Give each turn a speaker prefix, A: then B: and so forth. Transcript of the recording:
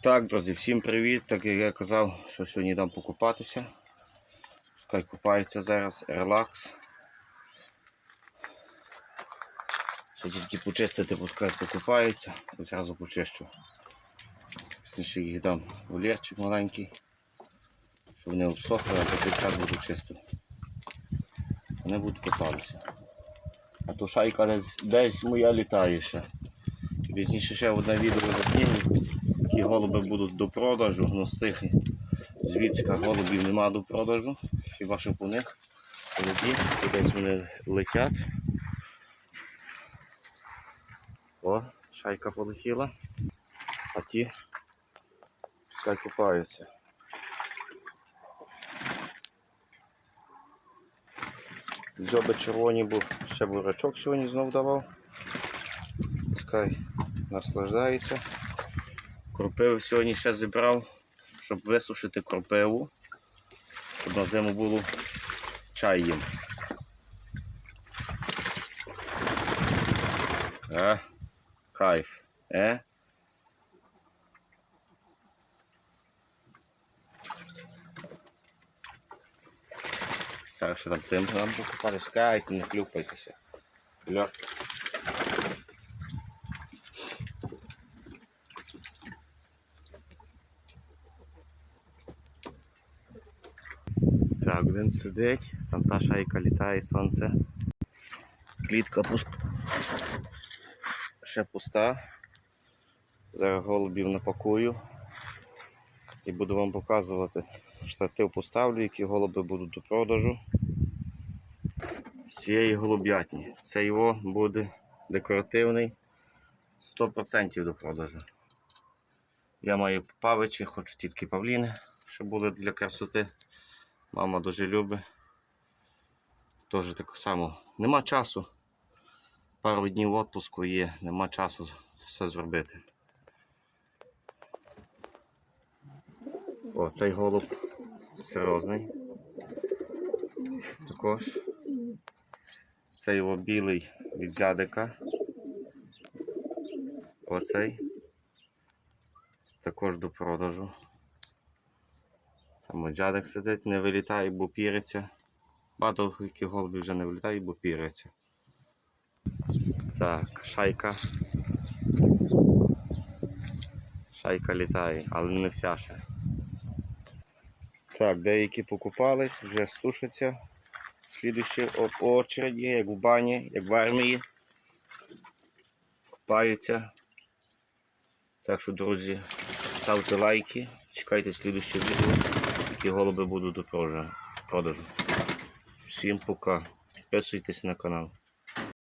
A: Так, друзі, всім привіт. Так як я казав, що сьогодні дам покупатися. Пускай купається зараз, релакс. Ще тільки почистити, пускай покупається. І зразу почищу. Пізніше їх дам вольєрчик маленький, щоб вони обсохли, а за той час буду чистити. Вони будуть купатися. А то шайка десь, десь моя літає ще. Пізніше ще одне відео засніму. Голуби будуть до продажу, ну з тих звідси голубів нема до продажу, хіба що по них леті, десь вони летять. О, шайка полетіла, а ті пускай купаються. Дзьоби червоні, бо ще бурачок сьогодні знов давав. Пускай наслаждається. Кропиви сьогодні ще зібрав, щоб висушити кропиву, щоб на зиму було чай їм. А, кайф. Е? Зараз ще там тим нам покупати, скайте, не хлюпайтеся. Льох. Так, один сидить, там та шайка літає сонце. Клітка пуст... ще пуста. Зараз голубів напакую і буду вам показувати. Штатив поставлю, які голуби будуть до продажу. З цієї голуб'ятні. Це його буде декоративний 100% до продажу. Я маю павичі, хочу тільки павліни, щоб були для красоти. Мама дуже любить. Теж так само. Нема часу. Пару днів відпуску є, нема часу все зробити. О, цей голуб серйозний. Також. Це його білий від зядика. Оцей. Також до продажу. Там ось сидить, не вилітає, бо піриться. Багато яких голубів вже не вилітають, бо піриться. Так, шайка. Шайка літає, але не вся ще. Так, деякі покупались, вже сушаться. Слідуючі по очереді, як в бані, як в армії. Купаються. Так що, друзі, ставте лайки, чекайте слідуюче відео, які голуби будуть до продажу. Всім пока. Підписуйтесь на канал.